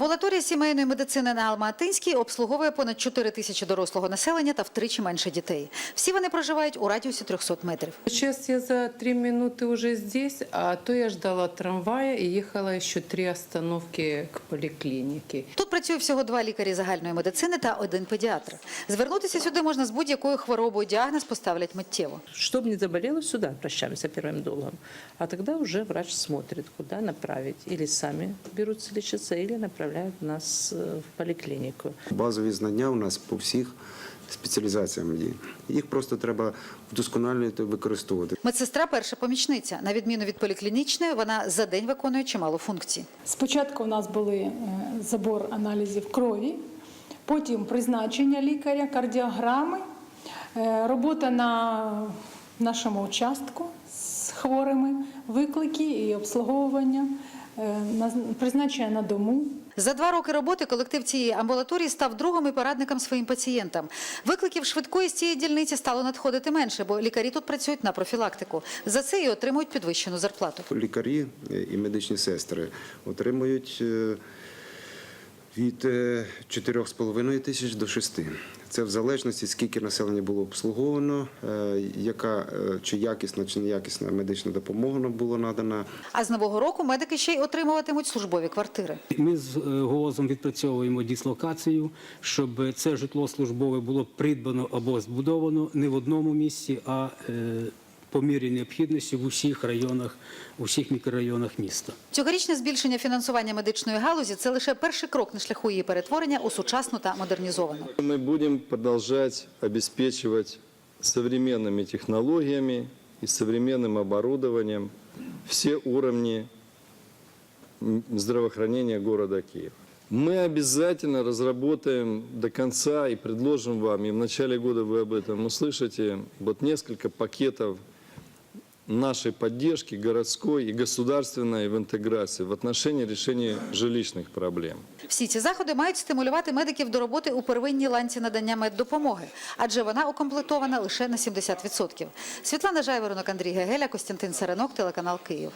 Амбулаторія сімейної медицини на Алматинській обслуговує понад 4 тисячі дорослого населення та втричі менше дітей. Всі вони проживають у радіусі 300 метрів. Сейчас я за три минуты уже здесь, а то я ждала трамвая и ехала еще три остановки к поликлинике. Тут працює всього два лікарі загальної медицини та один педіатр. Звернутися сюди можна з будь-якою хворобою. Діагноз поставлять миттєво. Чтобы не заболела, сюда обращаемся первым долгом. А тогда уже врач смотрит, куда направить. Или сами берутся лечиться, или направляют нас э, в поликлинику. Базові знання у нас по всіх спеціалізаціям є. Їх просто треба вдосконалювати, використовувати. Медсестра перша помічниця. На відміну від поліклінічної, вона за день виконує чимало функцій. Спочатку у нас були е, забор аналізів крові, потім призначення лікаря, кардіограми, е, робота на нашому участку з хворими, виклики і обслуговування, е, на- дому. За два роки роботи колектив цієї амбулаторії став другом і порадником своїм пацієнтам. Викликів швидкої з цієї дільниці стало надходити менше, бо лікарі тут працюють на профілактику. За це і отримують підвищену зарплату. Лікарі е, і медичні сестри отримують е, від е, 4,5 тисяч до 6. Це в залежності, скільки населення було обслуговано, е, яка е, чи якісна, чи неякісна медична допомога була надана. А з нового року медики ще й отримуватимуть службові квартири. Ми з е, ГОЗом відпрацьовуємо дислокацію, щоб це житло службове було придбано або збудовано не в одному місці, а е, по мірі необхідності в усіх районах, у всіх мікрорайонах міста. Цьогорічне збільшення фінансування медичної галузі це лише перший крок на шляху її перетворення у сучасну та модернізовану. Мы будем продолжать обеспечивать современными технологиями и современным оборудованием все уровни м, здравоохранения города Киев. Мы обязательно разработаем до конца и предложим вам, и в начале года вы об этом услышите, вот несколько пакетов нашей поддержки городской и государственной в интеграции в отношении решения жилищных проблем. Всі ці заходи мають стимулювати медиків до роботи у первинній ланці надання меддопомоги, адже вона укомплектована лише на 70%. Світлана Жайворонок, Андрій Гегеля, Костянтин Саренок, телеканал Київ.